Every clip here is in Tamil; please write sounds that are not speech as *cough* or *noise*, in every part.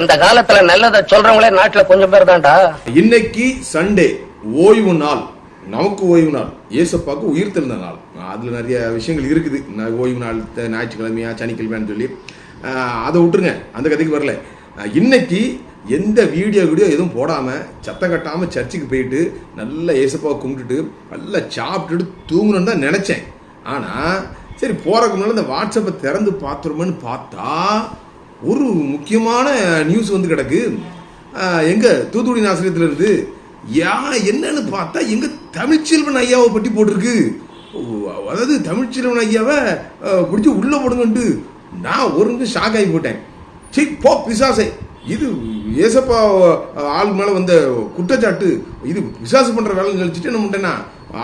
இந்த காலத்துல நல்லதை சொல்றவங்களே நாட்டுல கொஞ்சம் பேர் தான்டா. இன்னைக்கு சண்டே ஓய்வு நாள். நமக்கு ஓய்வு நாள். ஏசப்பாவுக்கு உயிர் தெரிந்த நாள். அதில் நிறைய விஷயங்கள் இருக்குது. நான் ஓய்வு நாள் ஞாயிற்றுக்கிழமையா சனிக்கிழமையான்னு சொல்லி. அதை விட்டுருங்க. அந்த கதைக்கு வரல. இன்னைக்கு எந்த வீடியோ வீடியோ எதுவும் போடாமல் சத்தம் கட்டாமல் சர்ச்சுக்கு போயிட்டு நல்லா ஏசப்பாவை கும்பிட்டுட்டு நல்லா சாப்பிட்டுட்டு தூங்கணும்னு தான் நினச்சேன். ஆனால் சரி போகிறதுக்கு முன்னாடி இந்த வாட்ஸ்அப்பை திறந்து பார்த்துருமோன்னு பார்த்தா ஒரு முக்கியமான நியூஸ் வந்து கிடக்கு. எங்கே தூத்துக்குடி ஆசிரியத்துல இருந்து யா என்னன்னு பார்த்தா எங்கள் தமிழ்ச்செல்வன் ஐயாவை பற்றி போட்டிருக்கு. அதாவது தமிழ்ச்செல்வன் ஐயாவை பிடிச்சி உள்ளே போடுங்கன்ட்டு நான் ஒரு நிமிஷம் ஷாக் ஆகி போட்டேன் சரி போ பிசாசை. இது ஏசப்பா ஆள் மேலே வந்த குற்றச்சாட்டு. இது பிசாசு பண்ணுற வேலை நினச்சிட்டு என்ன பண்ணிட்டேன்னா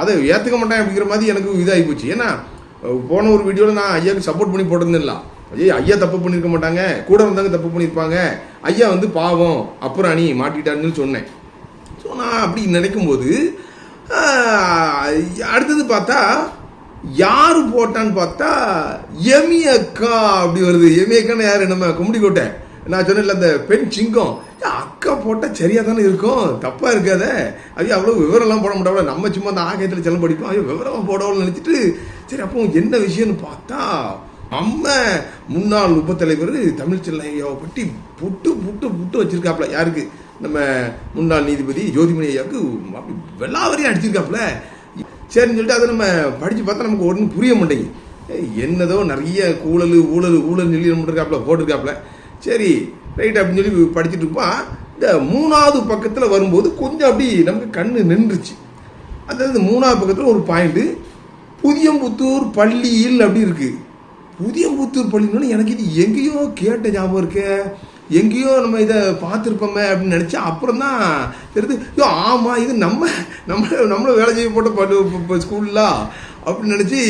அதை ஏற்றுக்க மாட்டேன் அப்படிங்கிற மாதிரி எனக்கு இதாகி போச்சு. ஏன்னா போன ஒரு வீடியோவில் நான் ஐயாவுக்கு சப்போர்ட் பண்ணி போட்டிருந்தேன்லாம். ஐயா ஐயா தப்பு பண்ணியிருக்க மாட்டாங்க. கூட வந்தவங்க தப்பு பண்ணியிருப்பாங்க ஐயா வந்து பாவம் அப்புறம் நீ மாட்டிட்டாருன்னு சொன்னேன். ஸோ நான் அப்படி நினைக்கும் போது அடுத்தது பார்த்தா யார் போட்டான்னு பார்த்தா எமி அக்கா அப்படி வருது. எமி அக்கான்னு யார்? நம்ம கும்பிடிக்கோட்டை நான் சொன்னேன்ல அந்த பெண் சிங்கம். ஏ, அக்கா போட்டால் சரியாக தானே இருக்கும். தப்பாக இருக்காத. ஐயோ அவ்வளோ விவரம்லாம் போட மாட்டாங்க நம்ம சும்மா அந்த ஆகையத்தில் செல்லம் படிப்போம் ஐயோ விவரம் போடவும்னு நினச்சிட்டு சரி அப்போ என்ன விஷயம்னு பார்த்தா நம்ம முன்னாள் உப தலைவர் தமிழ் பற்றி புட்டு புட்டு புட்டு வச்சிருக்காப்ல யாருக்கு? நம்ம முன்னாள் நீதிபதி ஜோதிமணி ஐயாவுக்கு அப்படி வெள்ளாவரையும் அடிச்சிருக்காப்ல சரின்னு சொல்லிட்டு அதை நம்ம படித்து பார்த்தா நமக்கு ஒன்றும் புரிய மாட்டேங்குது. என்னதோ நிறைய ஊழல் ஊழல் ஊழல் சொல்லி நம்ம போட்டிருக்காப்புல. போட்டிருக்காப்ல சரி ரைட் அப்படின்னு சொல்லி படிச்சுட்டு இருப்பான் இந்த மூணாவது பக்கத்தில் வரும்போது கொஞ்சம் அப்படி நமக்கு கண்ணு நின்றுச்சு. அதாவது மூணாவது பக்கத்தில் ஒரு பாயிண்ட்டு புதியம்புத்தூர் பள்ளியில் அப்படி இருக்குது உதயம்புத்தூர் பள்ளின்னு எனக்கு இது எங்கேயோ கேட்ட ஞாபகம் இருக்கே. எங்கேயோ நம்ம இதை பார்த்துருப்போமே அப்படின்னு நினச்சா அப்புறம் தான் தெரியுது ஐயோ ஆமாம் இது நம்ம நம்ம நம்மளும் வேலை செய்ய போட்ட பள்ளி ஸ்கூல்ல அப்படின்னு நினச்சி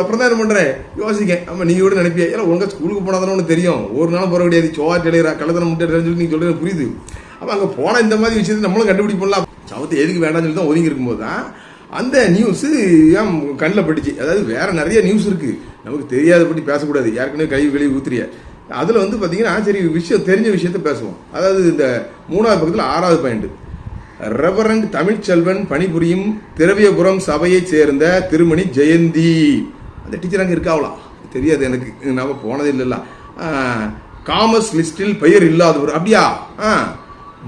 அப்புறம் தான் என்ன பண்ணுறேன் யோசிக்கேன். ஆமாம் நீங்கள் கூட நினைப்பிய? ஏன்னா உங்கள் ஸ்கூலுக்கு போனால் தானே ஒன்று தெரியும். ஒரு நாள் போகிற கிடையாது. சோவா தெளிகிறா கள்ளத்தனம் முட்டை சொல்லி நீங்கள் சொல்கிறது புரியுது. அப்போ அங்கே போனால் இந்த மாதிரி விஷயத்தை நம்மளும் கண்டுபிடிப்போம்ல. சவத்தை எதுக்கு வேண்டாம்னு சொல்லி தான் ஒதுங்கி இருக்கும்போது தான் அந்த நியூஸு ஏன் கண்ணில் பட்டுச்சு. அதாவது வேற நிறைய நியூஸ் இருக்கு. நமக்கு தெரியாத பற்றி பேசக்கூடாது. ஏற்கனவே கழிவு கழிவு ஊத்துறிய அதில் வந்து பார்த்தீங்கன்னா சரி விஷயம் தெரிஞ்ச விஷயத்த பேசுவோம். அதாவது இந்த மூணாவது பக்கத்தில் ஆறாவது பாயிண்ட் ரெவரண்ட் தமிழ்ச்செல்வன் பணிபுரியும் திரவியபுரம் சபையைச் சேர்ந்த திருமணி ஜெயந்தி. அந்த டீச்சர் அங்கே இருக்காவளா தெரியாது எனக்கு. நாம் போனது இல்லைல்ல. காமர்ஸ் லிஸ்டில் பெயர் இல்லாதவர். அப்படியா? ஆ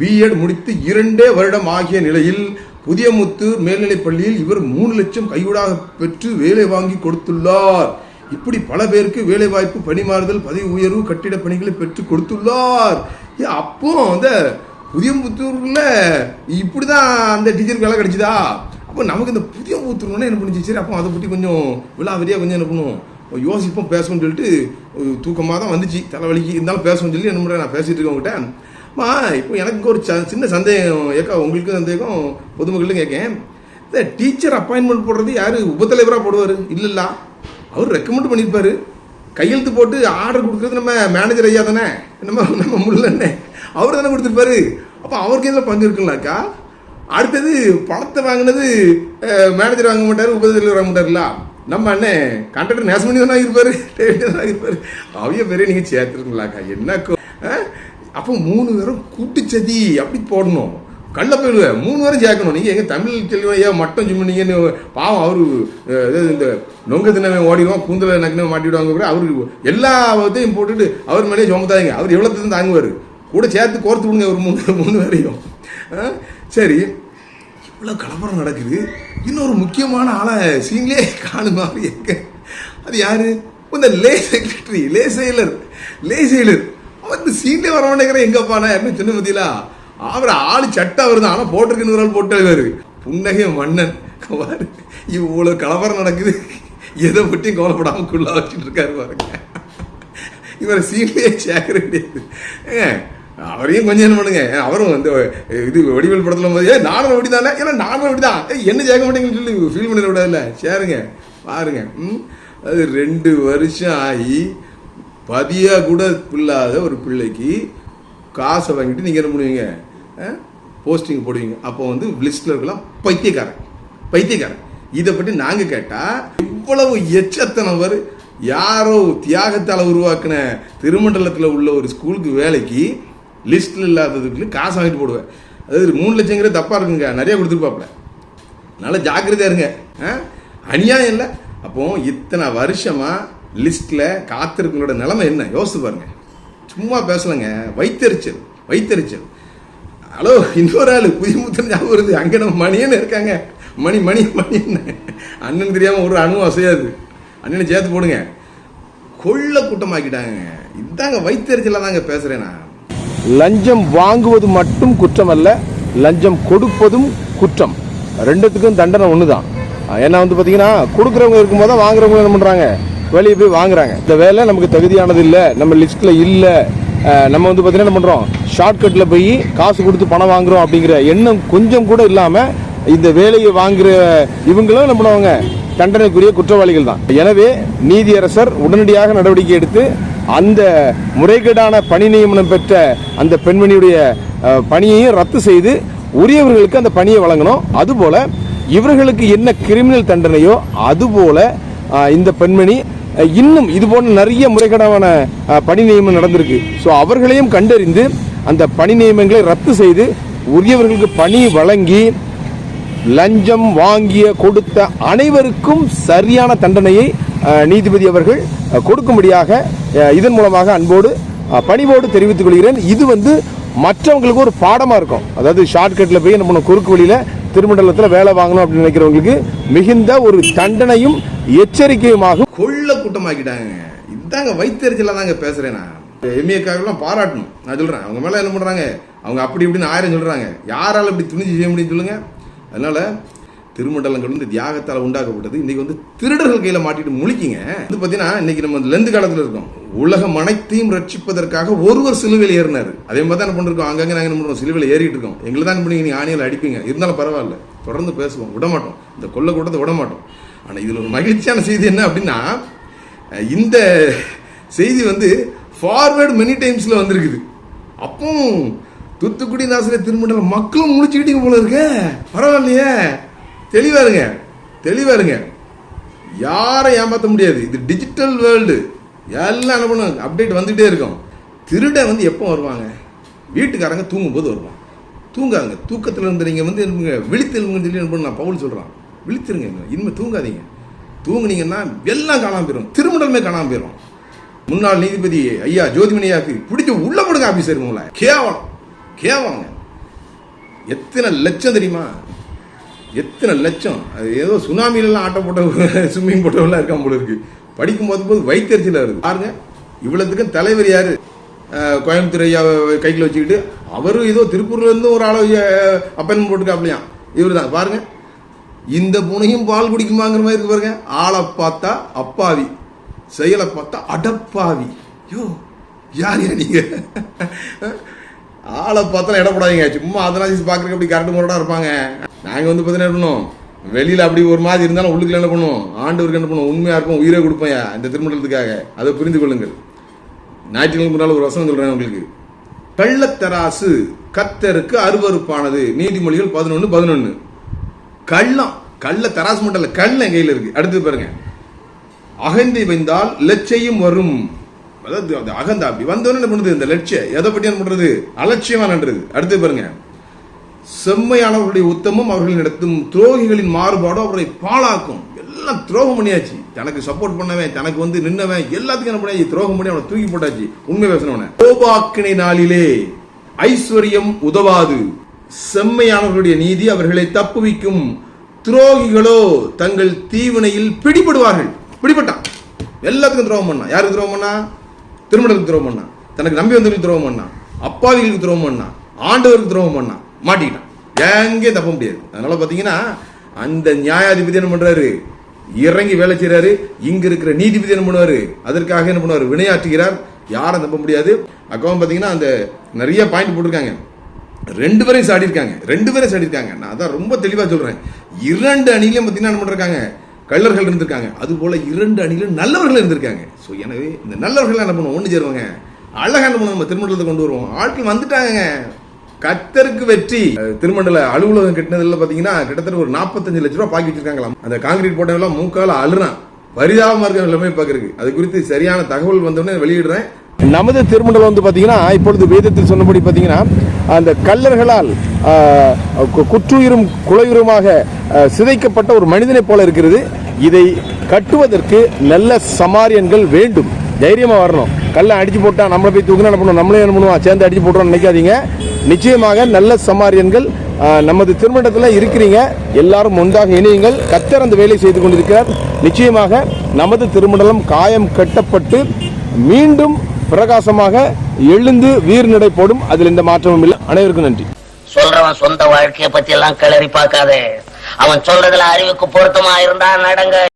பிஎட் முடித்து இரண்டே வருடம் ஆகிய நிலையில் புதியமுத்தூர் மேல்நிலைப் பள்ளியில் இவர் மூணு லட்சம் கையூடாக பெற்று வேலை வாங்கி கொடுத்துள்ளார். இப்படி பல பேருக்கு வேலை வாய்ப்பு பணிமாறுதல் பதவி உயர்வு கட்டிட பணிகளை பெற்று கொடுத்துள்ளார். அப்போ அந்த புதியமுத்தூர்ல இப்படிதான் அந்த டீச்சருக்கு வேலை கிடைச்சதா? அப்போ நமக்கு இந்த புதியமுத்தூர்னா என்ன பண்ணுச்சு சரி அப்போ அதை பற்றி கொஞ்சம் விழாவரியாக கொஞ்சம் என்ன பண்ணுவோம்? யோசிப்போம் பேசணும்னு சொல்லிட்டு தூக்கமாக தான் வந்துச்சு. தலைவலிக்கு இருந்தாலும் பேசணும்னு சொல்லி என்ன பண்ணுறேன் நான் பேசிட்டு இருக்கேன் மா இப்போ எனக்கு ஒரு ச- சின்ன சந்தேகம். ஏக்கா உங்களுக்கு சந்தேகம்? பொதுமக்களும் கேட்கேன் இந்த டீச்சர் அப்பாயின்மெண்ட் போடுறது யார்? உபத்தலைவராக போடுவார்? இல்லைல்ல. அவர் ரெக்கமெண்ட் பண்ணியிருப்பார் கையெழுத்து போட்டு ஆர்டர் கொடுக்குறது நம்ம மேனேஜர் ஐயா தானே. நம்ம நம்ம முள்ளண்ணே. அவர் தானே கொடுத்துருப்பாரு. அப்போ அவருக்கு எதில் பங்கு இருக்குங்களாக்கா அடுத்தது பணத்தை வாங்கினது மேனேஜர் வாங்க மாட்டார் உபதலைவர் வாங்க மாட்டார்ல நம்ம அண்ணன் கான்ட்ராக்டர் நேசமணி தானே இருப்பார் இருப்பார் *laughs* அவைய பேரே நீங்கள் சேர்த்துருங்களாக்கா என்ன ஆ? அப்போ மூணு பேரும் கூட்டுச்சதி அப்படி போடணும். கள்ள போயிடுவேன் மூணு பேரும் சேர்க்கணும். நீங்கள் எங்கள் தமிழ் செல்வையா மட்டும் சும்மினீங்கன்னு பாவம் அவரு இந்த நொங்க தினமே ஓடிடுவோம் கூந்தல நக்கினவே மாட்டிடுவாங்க கூட அவரு எல்லா இதையும் போட்டுட்டு அவர் மேலேயே சுமத்தாங்க அவர் எவ்வளோ தாங்குவார். கூட சேர்த்து கோர்த்து விடுங்க ஒரு மூணு மூணு பேரையும். சரி. இவ்வளோ கலவரம் நடக்குது. இன்னொரு முக்கியமான ஆளை சீன்லேயே காணுமா? அவர் எங்க? அது யாரு? இந்த லே செக்ரட்டரி லே செயலர் லே செயலர். அவன் இந்த சீன்லேயே வர மாட்டேங்கிற எங்கப்பானா யாருன்னு சொன்ன பத்தியிலா அவர் ஆளு சட்டை வருது. ஆனால் போட்டிருக்கு ஆள் போட்டவர் புன்னகை மன்னன். பாரு இவ்வளோ கலவரம் நடக்குது. எதை பற்றியும் கவலைப்படாமல் குள்ளா வச்சுட்டு இருக்காரு பாருங்க. இவரை சீன்லேயே சேர்க்கிற கிடையாது அவரையும் கொஞ்சம் என்ன பண்ணுங்க? அவரும் வந்து இது வடிவேல் படத்தில் போது ஏ நானும் அப்படி தானே ஏன்னா நானும் அப்படி தான் என்ன சேர்க்க மாட்டேங்கன்னு சொல்லி ஃபீல் பண்ணிட விடாதுல்ல. சேருங்க பாருங்க. ம் அது ரெண்டு வருஷம் ஆகி பதியாக கூட இல்லாத ஒரு பிள்ளைக்கு காசை வாங்கிட்டு நீங்கள் என்ன பண்ணுவீங்க? போஸ்டிங் போடுவீங்க. அப்போ வந்து லிஸ்ட்டில் இருக்கலாம் பைத்தியக்காரன். பைத்தியக்காரன். இதை பற்றி நாங்கள் கேட்டால் இவ்வளவு எச்சத்தனவர் யாரோ தியாகத்தால் உருவாக்கின திருமண்டலத்தில் உள்ள ஒரு ஸ்கூலுக்கு வேலைக்கு லிஸ்ட்ல இல்லாததுக்கு காசு வாங்கிட்டு போடுவேன். அதாவது மூணு லட்சங்கிற தப்பாக இருக்குங்க. நிறைய கொடுத்துருப்பாப்புல. நல்லா ஜாக்கிரதையாக இருங்க. ஆ? அநியாயம் இல்லை. அப்போ இத்தனை வருஷமாக லிஸ்ட்டில் காத்திருக்கங்களோட நிலைமை என்ன? யோசிச்சு பாருங்க. சும்மா பேசலங்க. வைத்தறிச்சல் வைத்தறிச்சல். ஹலோ இன்னொரு ஆளு புதிய முத்தன் ஞாபகம் வருது. அங்கே நம்ம மணியன்னு இருக்காங்க. மணி மணி மணின்னு அண்ணன் தெரியாமல் ஒரு அணுவும் அசையாது அண்ணனை சேர்த்து போடுங்க. கொள்ள கூட்டமாக்கிட்டாங்க. இதாங்க வைத்தறிச்சலாக தாங்க பேசுகிறேன் நான். லஞ்சம் வாங்குவது மட்டும் குற்றம் அல்ல லஞ்சம் கொடுப்பதும் குற்றம். ரெண்டுத்துக்கும் தண்டனை ஒன்று தான் ஏன்னா வந்து பார்த்தீங்கன்னா கொடுக்குறவங்க இருக்கும்போது தான் வாங்குறவங்க என்ன பண்ணுறாங்க வெளியே போய் வாங்குறாங்க. இந்த வேலை நமக்கு தகுதியானது இல்லை நம்ம லிஸ்ட்டில் இல்லை. நம்ம வந்து பார்த்தீங்கன்னா என்ன பண்ணுறோம் ஷார்ட்கட்டில் போய் காசு கொடுத்து பணம் வாங்குறோம் அப்படிங்கிற எண்ணம் கொஞ்சம் கூட இல்லாமல் இந்த வேலையை வாங்குற இவங்களும் என்ன பண்ணுவாங்க? தண்டனைக்குரிய குற்றவாளிகள் தான். எனவே நீதியரசர் உடனடியாக நடவடிக்கை எடுத்து அந்த முறைகேடான பணி நியமனம் பெற்ற அந்த பெண்மணியுடைய பணியையும் ரத்து செய்து உரியவர்களுக்கு அந்த பணியை வழங்கணும். அதுபோல இவர்களுக்கு என்ன கிரிமினல் தண்டனையோ அதுபோல இந்த பெண்மணி இன்னும் இது போன்ற நிறைய முறைகேடான பணி நியமனம் நடந்திருக்கு. ஸோ அவர்களையும் கண்டறிந்து அந்த பணி நியமனங்களை ரத்து செய்து உரியவர்களுக்கு பணி வழங்கி லஞ்சம் வாங்கிய கொடுத்த அனைவருக்கும் சரியான தண்டனையை நீதிபதி அவர்கள் கொடுக்கும்படியாக இதன் மூலமாக அன்போடு பணிவோடு தெரிவித்துக் கொள்கிறேன். இது வந்து மற்றவங்களுக்கு ஒரு பாடமாக இருக்கும். அதாவது ஷார்ட்கட்டில் போய் நம்ம குறுக்கு வழியில திருமண்டலத்தில் வேலை வாங்கணும் அப்படின்னு நினைக்கிறவங்களுக்கு மிகுந்த ஒரு தண்டனையும் எச்சரிக்கையுமாகும் உள்ள கூட்டமாக்கிட்டாங்க. இதாங்க வைத்தறிச்சலா தாங்க பேசுறேன் நான். எம்ஏக்காகலாம் பாராட்டணும். நான் சொல்றேன். அவங்க மேல என்ன பண்றாங்க? அவங்க அப்படி இப்படின்னு ஆயிரம் சொல்றாங்க. யாரால இப்படி துணிஞ்சு செய்ய முடியும் சொல்லுங்க. அதனால திருமண்டலங்கள் வந்து தியாகத்தால் உண்டாக்கப்பட்டது. இன்றைக்கி வந்து திருடர்கள் கையில் மாட்டிட்டு முழிக்கிங்க. வந்து பார்த்தீங்கன்னா இன்னைக்கு நம்ம லெந்து காலத்தில் இருக்கோம். உலகம் அனைத்தையும் ரட்சிப்பதற்காக ஒருவர் சிலுவையில் ஏறினார். அதே மாதிரி தான் என்ன பண்ணிருக்கோம்? அங்கங்கே நாங்கள் என்ன பண்றோம்? சிலுவையில் ஏறிட்டு இருக்கோம். எங்களை தான் பண்ணி நீங்கள் ஆணியில் அடிப்பீங்க. இருந்தாலும் பரவாயில்ல. தொடர்ந்து பேசுவோம். விட மாட்டோம் இந்த கொல்ல கூட்டத்தை விட மாட்டோம் இதில் ஒரு மகிழ்ச்சியான செய்தி என்ன அப்படின்னா இந்த செய்தி வந்து ஃபார்வேர்டு மெனி டைம்ஸில் வந்திருக்குது. அப்போ தூத்துக்குடி நாசிரியர் திருமண்டலம் மக்களும் முடிச்சுக்கிட்டீங்க போல இருக்க. பரவாயில்லையே. தெளிவாக இருங்க தெளிவாக இருங்க யாரை ஏமாற்ற முடியாது. இது டிஜிட்டல் வேர்ல்டு எல்லாம் என்ன பண்ணும் அப்டேட் வந்துகிட்டே இருக்கும். திருட வந்து எப்போ வருவாங்க? வீட்டுக்காரங்க தூங்கும்போது வருவான் தூங்காதுங்க. தூக்கத்தில் இருந்து நீங்கள் வந்து விழித்தெழுங்கன்னு சொல்லி என்ன பண்ண நான் பவுல் சொல்கிறான் விழித்திருங்க. இனிமேல் தூங்காதீங்க. தூங்குனீங்கன்னா எல்லாம் காணாம போயிடும் திருமணமே காணாம போயிடும் முன்னாள் நீதிபதி ஐயா ஜோதிமணியாக்கு பிடிச்சி உள்ள போடுங்க ஆஃபீஸர் உங்களை. கேவலம். கேவலங்க. எத்தனை லட்சம் தெரியுமா? எத்தனை லட்சம்? அது ஏதோ சுனாமிலெல்லாம் ஆட்டம் போட்ட ஸ்விம்மிங் போட்டவெல்லாம் இருக்கான் போல இருக்கு. படிக்கும் போது போது வைத்தறிச்சல வருது. பாருங்க இவ்வளோத்துக்கும் தலைவர் யாரு? கோயம்புத்தூர் ஐயா கையில் வச்சுக்கிட்டு அவரும் ஏதோ திருப்பூர்லேருந்து ஒரு ஆளோ அப்பன் போட்டுக்காப்லையாம் இவர் தான் பாருங்கள் இந்த பூனையும் பால் குடிக்குமாங்கிற மாதிரி இருக்கு பாருங்க. ஆளை பார்த்தா அப்பாவி செயலை பார்த்தா அடப்பாவி. யோ யார் யா நீங்க? ஆளை பார்த்தா இடப்படாதீங்க. சும்மா அதெல்லாம் பார்க்குறக்கு அப்படி கரெக்ட் முரடாக இருப்பாங்க. நாங்கள் வந்து பார்த்தீங்கன்னா என்ன பண்ணுவோம்? வெளியில் அப்படி ஒரு மாதிரி இருந்தாலும் உள்ளுக்குள்ள என்ன பண்ணுவோம்? ஆண்டவருக்கு என்ன பண்ணுவோம்? உண்மையாக இருப்போம் உயிரை கொடுப்பேன் இந்த திருமணத்துக்காக அதை புரிந்து கொள்ளுங்கள். ஞாயிற்றுக்கிழமை முன்னால் ஒரு வசனம் சொல்கிறேன் உங்களுக்கு. கள்ளத்தராசு கத்தருக்கு அருவருப்பானது. நீதிமொழிகள் பதினொன்று பதினொன்று கள்ளம் கள்ள தராசு மட்டும் இல்ல கள்ளம் கையில் இருக்கு? அடுத்து பாருங்க. அகந்தை வைந்தால் லட்சியம் வரும். அதாவது அகந்தா அப்படி வந்தவன என்ன பண்ணுது? இந்த லட்சியம் எதை பற்றி என்ன பண்ணுறது அலட்சியமாக நன்றது அடுத்து பாருங்க. செம்மையானவர்களுடைய உத்தமம் அவர்கள் நடத்தும் துரோகிகளின் மாறுபாடும் அவர்களை பாழாக்கும். எல்லாம் துரோகம் பண்ணியாச்சு. தனக்கு சப்போர்ட் பண்ணவன் தனக்கு வந்து நின்னவன் எல்லாத்துக்கும் என்ன பண்ணியாச்சு துரோகம் பண்ணி அவனை தூக்கி போட்டாச்சு. உண்மை பேசினவன கோபாக்கினை நாளிலே ஐஸ்வர்யம் உதவாது. செம்மையானவர்களுடைய நீதி அவர்களை தப்புவிக்கும் துரோகிகளோ தங்கள் தீவினையில் பிடிபடுவார்கள். பிடிபட்டான் எல்லாத்துக்கும் துரோகம் பண்ணான் யாருக்கு துரோகம் பண்ணா? திருமணத்துக்கு துரோகம் பண்ணான் தனக்கு நம்பி வந்தவர்களுக்கு துரோகம் பண்ணான் அப்பாவிகளுக்கு துரோகம் பண்ணான் ஆண்டவருக்கு துரோகம் பண்ணான் மாட்டிக்கிட்டான் எங்கே தப்ப முடியாது. அதனால பாத்தீங்கன்னா அந்த நியாயாதிபதி என்ன பண்றாரு? இறங்கி வேலை செய்யறாரு இங்க இருக்கிற நீதிபதி என்ன பண்ணுவாரு? அதற்காக என்ன பண்ணுவாரு? வினையாற்றுகிறார். யாரும் தப்ப முடியாது. அக்காவும் பாத்தீங்கன்னா அந்த நிறைய பாயிண்ட் போட்டிருக்காங்க. ரெண்டு பேரையும் சாடிருக்காங்க ரெண்டு பேரும் சாடிருக்காங்க நான் அதான் ரொம்ப தெளிவாக சொல்கிறேன் இரண்டு அணிலையும் பார்த்தீங்கன்னா என்ன பண்ணுறாங்க கள்ளர்கள் இருந்திருக்காங்க. அது போல் இரண்டு அணிலும் நல்லவர்கள் இருந்திருக்காங்க. ஸோ எனவே இந்த நல்லவர்கள் என்ன பண்ணுவோம்? ஒன்று சேருவாங்க. அழகாக என்ன பண்ணுவோம்? நம்ம திருமண்டலத்தை கொண்டு வருவோம். ஆட்கள் வந்துட்டாங்க கத்தருக்கு வெற்றி. திருமண்டல அலுவலகம் கட்டினதுல பார்த்தீங்கன்னா கிட்டத்தட்ட ஒரு நாற்பத்தஞ்சு லட்ச ரூபா பாக்கி வச்சிருக்காங்களாம். அந்த காங்கிரீட் போட்டவெல்லாம் மூக்கால அழுறான். பரிதாபமாக இருக்க எல்லாமே பார்க்குறதுக்கு. அது குறித்து சரியான தகவல் வந்தோடனே வெளியிடுறேன். நமது திருமண்டலம் வந்து பார்த்தீங்கன்னா இப்பொழுது வேதத்தில் சொன்னபடி பார்த்தீங்கன்னா அந்த கல்லர்களால் குற்றுயிரும் குலையுருமாக சிதைக்கப்பட்ட ஒரு மனிதனைப் போல இருக்கிறது. இதை கட்டுவதற்கு நல்ல சமாரியன்கள் வேண்டும். தைரியமாக வரணும். கல்லை அடித்து போட்டால் நம்மளை போய் தூக்கினா என்ன பண்ணுவோம்? நம்மளே என்ன பண்ணுவோம்? சேர்ந்து அடிச்சு போட்டுறோம் நினைக்காதீங்க. நிச்சயமாக நல்ல சமாரியன்கள் நமது திருமணத்தில் இருக்கிறீங்க. எல்லாரும் ஒன்றாக இணையுங்கள். கத்தர் அந்த வேலை செய்து கொண்டிருக்கிறார். நிச்சயமாக நமது திருமண்டலம் காயம் கட்டப்பட்டு மீண்டும் பிரகாசமாக எழுந்து வீர் நடை போடும். அதில் எந்த மாற்றமும் இல்லை. அனைவருக்கும் நன்றி. சொல்றவன் சொந்த வாழ்க்கையை பத்தி எல்லாம் கிளறி பார்க்காதே. அவன் சொல்றதுல அறிவுக்கு பொருத்தமா இருந்தா நடங்க.